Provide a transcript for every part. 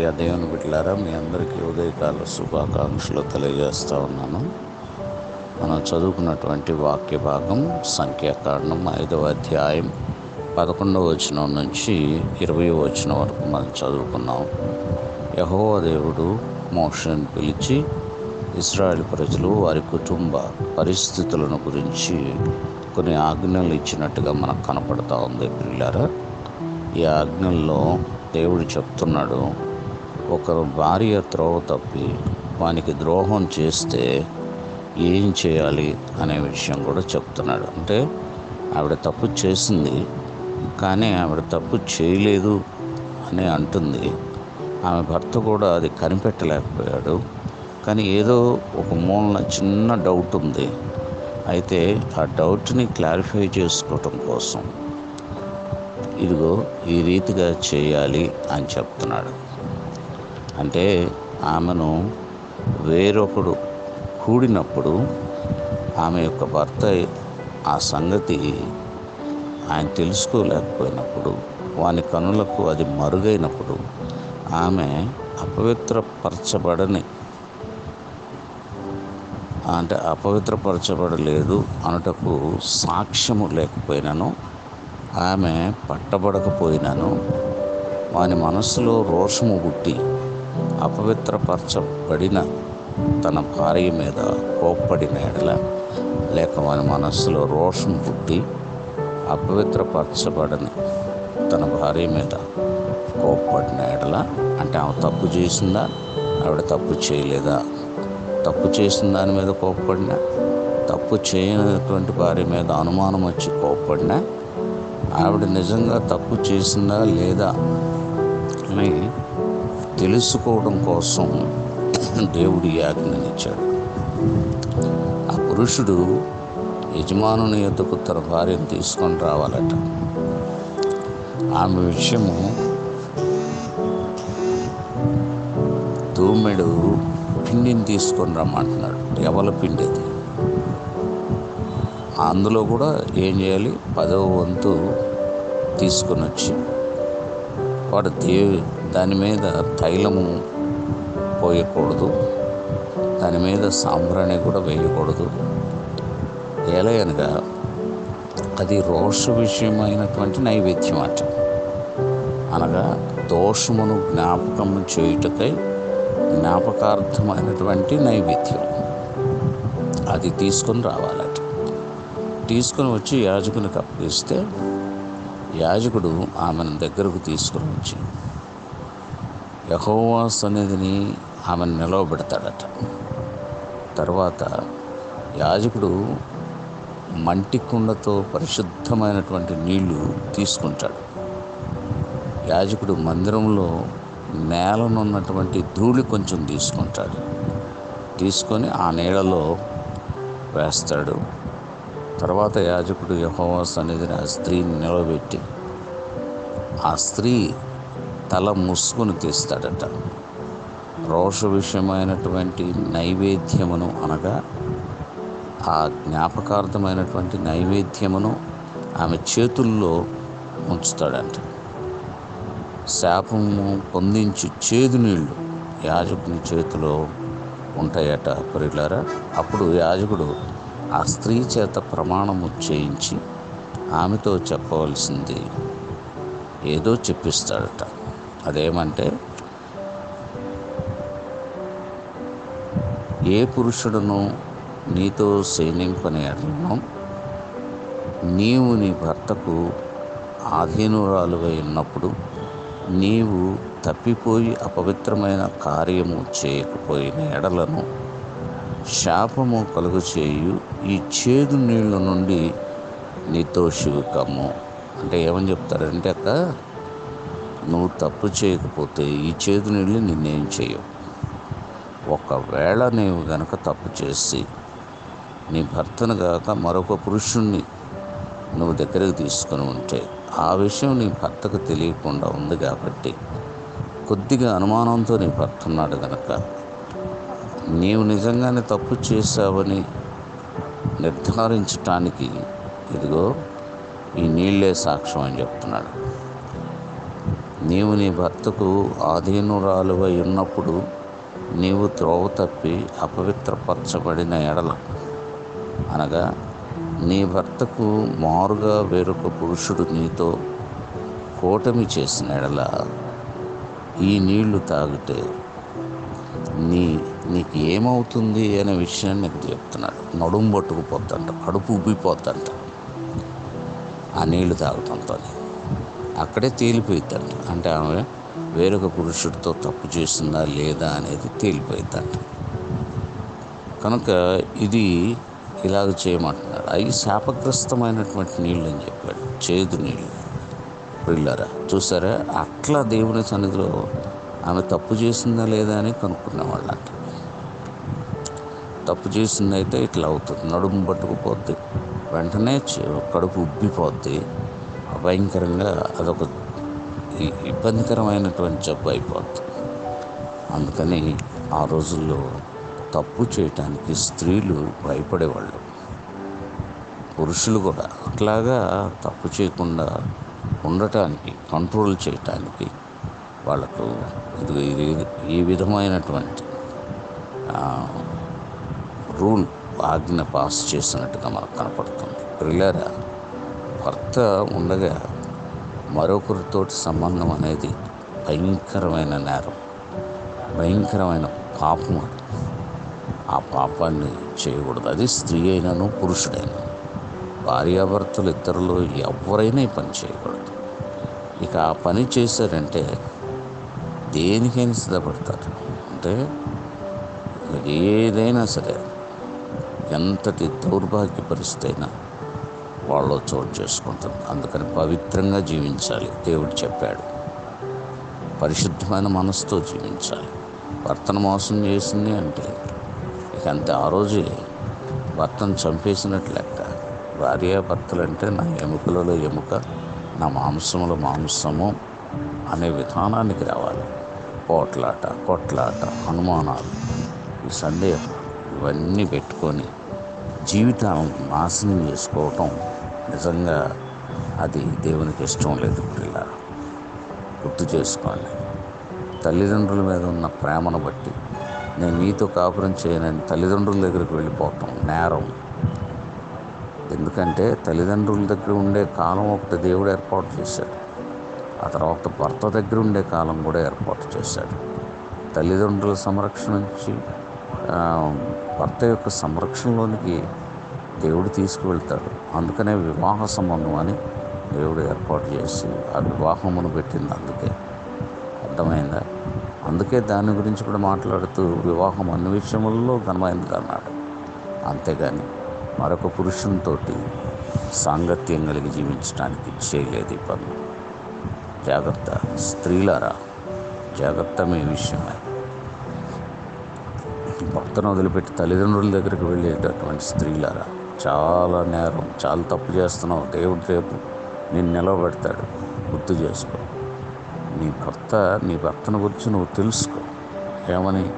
ప్రియ దేవుని బిడ్డలారా మీ అందరికీ ఉదయకాల శుభాకాంక్షలు తెలియజేస్తూ ఉన్నాను. మనం చదువుకున్నటువంటి వాక్య భాగం సంఖ్యాకారణం ఐదవ అధ్యాయం పదకొండవ వచనం నుంచి ఇరవై వచనం వరకు మనం చదువుకున్నాం. యహోవ దేవుడు మోషన్ పిలిచి ఇస్రాయల్ ప్రజలు వారి కుటుంబ పరిస్థితులను గురించి కొన్ని ఆజ్ఞలు ఇచ్చినట్టుగా మనకు కనపడతా ఉంది పిల్లారా ఈ ఆజ్ఞల్లో దేవుడు చెప్తున్నాడు ఒకరు భార్య త్రోవ తప్పి వానికి ద్రోహం చేస్తే ఏం చేయాలి అనే విషయం కూడా చెప్తున్నాడు. అంటే ఆవిడ తప్పు చేసింది కానీ ఆవిడ తప్పు చేయలేదు అని అంటుంది. ఆమె భర్త కూడా అది కనిపెట్టలేకపోయాడు. కానీ ఏదో ఒక మూలన చిన్న డౌట్ ఉంది. అయితే ఆ డౌట్ని క్లారిఫై చేసుకోవటం కోసం ఇదిగో ఈ రీతిగా చేయాలి అని చెప్తున్నాడు. అంటే ఆమెను వేరొకడు కూడినప్పుడు ఆమె యొక్క భర్త ఆ సంగతి ఆయన తెలుసుకోలేకపోయినప్పుడు వాని కనులకు అది మరుగైనప్పుడు ఆమె అపవిత్రపరచబడని అంటే అపవిత్రపరచబడలేదు అనుటకు సాక్ష్యము లేకపోయినాను ఆమె పట్టబడకపోయినాను వాని మనస్సులో రోషము పుట్టి అపవిత్రపరచబడిన తన భార్య మీద కోప్పడిన ఎడల లేక వాని మనస్సులో రోషం పుట్టి అపవిత్రపరచబడని తన భార్య మీద కోప్పడిన ఎడల అంటే ఆమె తప్పు చేసిందా? ఆవిడ తప్పు చేయలేదా? తప్పు చేసిన దాని మీద కోప్పడినా? తప్పు చేయనటువంటి భార్య మీద అనుమానం వచ్చి కోప్పడినా? ఆవిడ నిజంగా తప్పు చేసిందా లేదా? అని తెలుసుకోవడం కోసం దేవుడు ఈ ఆజ్ఞనిచ్చాడు ఆ పురుషుడు యజమానుని యొద్దకు తన భార్యను తీసుకొని రావాలట. ఆమె విషయము తూమెడు పిండిని తీసుకొని రమ్మంటున్నాడు. ఎవల పిండి అది? అందులో కూడా ఏం చేయాలి? పదవ వంతు తీసుకొని వచ్చి వాడు దేవి దాని మీద తైలము పోయకూడదు. దాని మీద సాంబ్రాణి కూడా వేయకూడదు. ఎలాగనగా అది రోష విషయమైనటువంటి నైవేద్యం అట అనగా దోషమును జ్ఞాపకం చేయుటకై జ్ఞాపకార్థమైనటువంటి నైవేద్యం. అది తీసుకొని రావాలట. తీసుకొని వచ్చి యాజకునికి అప్పగిస్తే యాజకుడు ఆమెను దగ్గరకు తీసుకొని వచ్చి యహోవా సన్నిధిని ఆమెను నిలవబెడతాడట. తర్వాత యాజకుడు మంటి కుండతో పరిశుద్ధమైనటువంటి నీళ్ళు తీసుకుంటాడు. యాజకుడు మందిరంలో నేలనున్నటువంటి ధూళి కొంచెం తీసుకుంటాడు. తీసుకొని ఆ నీళ్ళలో వేస్తాడు. తర్వాత యాజకుడు యహోవా సన్నిధిని ఆ స్త్రీని నిలబెట్టి ఆ స్త్రీ తల ముసుగును తీస్తాడట. రోష విషయమైనటువంటి నైవేద్యమును అనగా ఆ జ్ఞాపకార్థమైనటువంటి నైవేద్యమును ఆమె చేతుల్లో ఉంచుతాడంట. శాపము పొందించి చేదు నీళ్ళు యాజకుని చేతిలో ఉంటాయట పరిలారా అప్పుడు యాజకుడు ఆ స్త్రీ చేత ప్రమాణము చేయించి ఆమెతో చెప్పవలసింది ఏదో చెప్పిస్తాడట. అదేమంటే ఏ పురుషుడును నీతో శయనింపని అర్ణం నీవు నీ భర్తకు ఆధీనురాలుగా ఉన్నప్పుడు నీవు తప్పిపోయి అపవిత్రమైన కార్యము చేయకపోయిన ఎడలను శాపము కలుగు చేయు ఈ చేదు నీళ్ళ నుండి నీతో శివకమ్ము అంటే ఏమని చెప్తారంటే అక్క నువ్వు తప్పు చేయకపోతే ఈ చేదు నీళ్ళు నిన్నేం చేయవు. ఒకవేళ నీవు గనక తప్పు చేసి నీ భర్తను కాక మరొక పురుషుణ్ణి నువ్వు దగ్గరకు తీసుకొని ఉంటే ఆ విషయం నీ భర్తకు తెలియకుండా ఉంది కాబట్టి కొద్దిగా అనుమానంతో నీ భర్త ఉన్నాడు గనక నీవు నిజంగానే తప్పు చేశావని నిర్ధారించటానికి ఇదిగో ఈ నీళ్ళే సాక్ష్యం అని చెప్తున్నాడు. నీవు నీ భర్తకు ఆధీనురాలువై ఉన్నప్పుడు నీవు త్రోవ తప్పి అపవిత్రపరచబడిన ఎడల. అనగా నీ భర్తకు మారుగా వేరొక పురుషుడు నీతో కూటమి చేసిన ఎడల ఈ నీళ్ళు తాగితే నీ నీకు ఏమవుతుంది అనే విషయాన్ని నీకు చెప్తున్నాడు. నడుము పట్టుకుపోద్దంట కడుపు ఉబ్బిపోద్దంట ఆ నీళ్ళు తాగటంతో అక్కడే తేలిపోయిద్దంట. అంటే ఆమె వేరొక పురుషుడితో తప్పు చేసిందా లేదా అనేది తేలిపోయిద్దంట. కనుక ఇది ఇలాగ చేయమంటున్నాడు. అవి శాపగ్రస్తమైనటువంటి నీళ్ళు అని చెప్పాడు. చేదు నీళ్ళు. పిల్లరా చూసారా? అట్లా దేవుని సన్నిధిలో ఆమె తప్పు చేసిందా లేదా అని కనుక్కునేవాళ్ళంట తప్పు చేసిందైతే ఇట్లా అవుతుంది. నడుము పట్టుకుపోద్ది. వెంటనే చే- కడుపు ఉబ్బిపోద్ది. భయంకరంగా అదొక ఇబ్బందికరమైనటువంటి జబ్బు అయిపోద్ది. అందుకని ఆ రోజుల్లో తప్పు చేయటానికి స్త్రీలు భయపడేవాళ్ళు. పురుషులు కూడా అట్లాగా తప్పు చేయకుండా ఉండటానికి కంట్రోల్ చేయటానికి వాళ్ళకు ఇది ఈ విధమైనటువంటి రూల్ ఆజ్ఞ పాస్ చేసినట్టుగా మనకు కనపడుతుంది. పిల్లరా భర్త ఉండగా మరొకరితోటి సంబంధం అనేది భయంకరమైన నేరం భయంకరమైన పాపం అది. ఆ పాపాన్ని చేయకూడదు. అది స్త్రీ అయినను పురుషుడైనా భార్యాభర్తలు ఇద్దరిలో ఎవరైనా ఈ పని చేయకూడదు. ఇక ఆ పని చేశారంటే దేనికైనా సిద్ధపడతారు. అంటే ఏదైనా సరే ఎంతటి దౌర్భాగ్య పరిస్థితి అయినా వాళ్ళు చోటు చేసుకుంటుంది అందుకని పవిత్రంగా జీవించాలి. దేవుడు చెప్పాడు. పరిశుద్ధమైన మనసుతో జీవించాలి. భర్తను మోసం చేసింది అంటే ఇక అంతే ఆ రోజే భర్తను చంపేసినట్లు లెక్క. భార్య భర్తలంటే నా ఎముకలలో ఎముక నా మాంసములో మాంసము అనే విధానానికి రావాలి. పోట్లాట కొట్లాట అనుమానాలు ఈ సందేహం ఇవన్నీ పెట్టుకొని జీవితాలను నాశనం చేసుకోవటం నిజంగా అది దేవునికి ఇష్టం లేదు పిల్ల గుర్తు చేసుకోండి. తల్లిదండ్రుల మీద ఉన్న ప్రేమను బట్టి నేను నీతో కాపురం చేయనని తల్లిదండ్రుల దగ్గరికి వెళ్ళిపోవటం నేరం. ఎందుకంటే తల్లిదండ్రుల దగ్గర ఉండే కాలం ఒకటి దేవుడు ఏర్పాటు చేశాడు. ఆ తర్వాత భర్త దగ్గర ఉండే కాలం కూడా ఏర్పాటు చేశాడు. తల్లిదండ్రుల సంరక్షణ నుంచి భర్త యొక్క సంరక్షణలోనికి దేవుడు తీసుకువెళ్తాడు. అందుకనే వివాహ సంబంధం అని దేవుడు ఏర్పాటు చేసి ఆ వివాహమును పెట్టింది అందుకే. అర్థమైందా? అందుకే దాని గురించి కూడా మాట్లాడుతూ వివాహం అన్ని విషయములలో ఘనమైనది అన్నాడు. అంతేగాని మరొక పురుషునితో సాంగత్యం కలిగి జీవించడానికి చేయలేదు ఈ పనులు. జాగ్రత్త స్త్రీలారా జాగ్రత్త మీ విషయమే. భర్తను వదిలిపెట్టి తల్లిదండ్రుల దగ్గరికి వెళ్ళేటటువంటి స్త్రీలారా చాలా నేరం చాలా తప్పు చేస్తున్నావు. దేవుడు రేపు నేను నిలవబెడతాడు గుర్తు చేసుకో. నీ భర్త నీ భర్తను గురించి నువ్వు తెలుసుకో. ఏమని?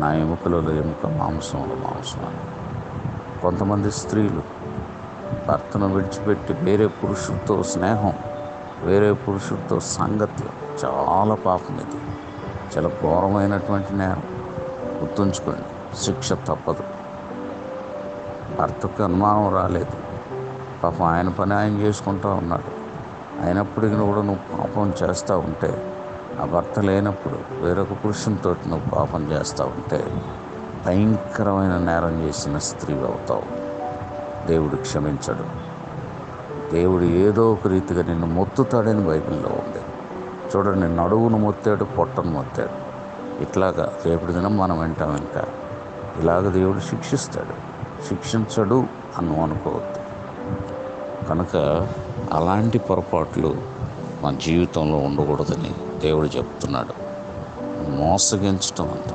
నా ఎముకలలో ఎముక మాంసంలో మాంసం అని. కొంతమంది స్త్రీలు భర్తను విడిచిపెట్టి వేరే పురుషుడితో స్నేహం వేరే పురుషుడితో సాంగత్యం చాలా పాపం ఇది. చాలా ఘోరమైనటువంటి నేరం. గుర్తుంచుకోండి. శిక్ష తప్పదు. భర్తకు అనుమానం రాలేదు. పాపం ఆయన పని ఆయన చేసుకుంటూ ఉన్నాడు. అయినప్పటికీ కూడా నువ్వు పాపం చేస్తూ ఉంటే ఆ భర్త లేనప్పుడు వేరొక పురుషునితో నువ్వు పాపం చేస్తూ ఉంటే భయంకరమైన నేరం చేసిన స్త్రీ అవుతావు. దేవుడు క్షమించడు. దేవుడు ఏదో ఒక రీతిగా నిన్ను మొత్తుతాడని బైబిల్లో ఉంది. చూడండి నడువును మొత్తాడు పొట్టను మొత్తాడు. ఇట్లాగా రేపటి దినం మనం వింటాం ఇంకా. ఇలాగ దేవుడు శిక్షిస్తాడు. శిక్షించడు అని అనుకోవద్దు. కనుక అలాంటి పొరపాట్లు మన జీవితంలో ఉండకూడదని దేవుడు చెప్తున్నాడు. మోసగించటం అంట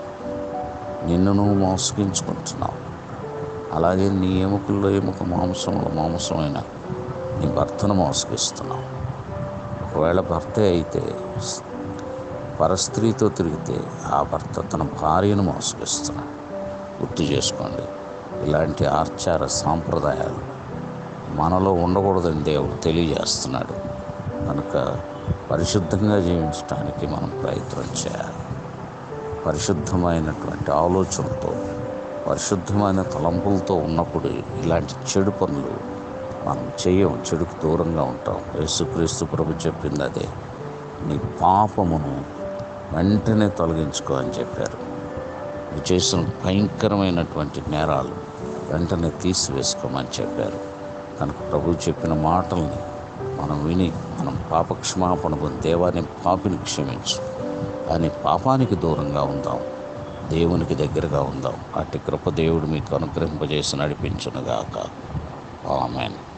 నిన్ను నువ్వు మోసగించుకుంటున్నావు. అలాగే నీ ఎముకల్లో ఎముక మాంసంలో మాంసమైన నీ భర్తను మోసగిస్తున్నావు. ఒకవేళ భర్తే అయితే పరస్త్రీతో తిరిగితే ఆ భర్త తన భార్యను మోసగిస్తున్నాడు. గుర్తు చేసుకోండి. ఇలాంటి ఆచార సాంప్రదాయాలు మనలో ఉండకూడదని దేవుడు తెలియజేస్తున్నాడు. కనుక పరిశుద్ధంగా జీవించడానికి మనం ప్రయత్నం చేయాలి. పరిశుద్ధమైనటువంటి ఆలోచనతో పరిశుద్ధమైన తలంపులతో ఉన్నప్పుడు ఇలాంటి చెడు పనులు మనం చేయం చెడుకు దూరంగా ఉంటాం. యేసుక్రీస్తు ప్రభు చెప్పింది అదే నీ పాపమును వెంటనే తొలగించుకో అని చెప్పారు. చేసిన భయంకరమైనటువంటి నేరాలు వెంటనే తీసివేసుకోమని చెప్పారు. కనుక ప్రభు చెప్పిన మాటల్ని మనం విని మనం పాపక్షమాపణ దేవాన్ని పాపిని క్షమించు. అని పాపానికి దూరంగా ఉందాం. దేవునికి దగ్గరగా ఉందాం. అట్టి కృప దేవుడు మీకు అనుగ్రహింపజేసి నడిపించునుగాక. ఆమెను.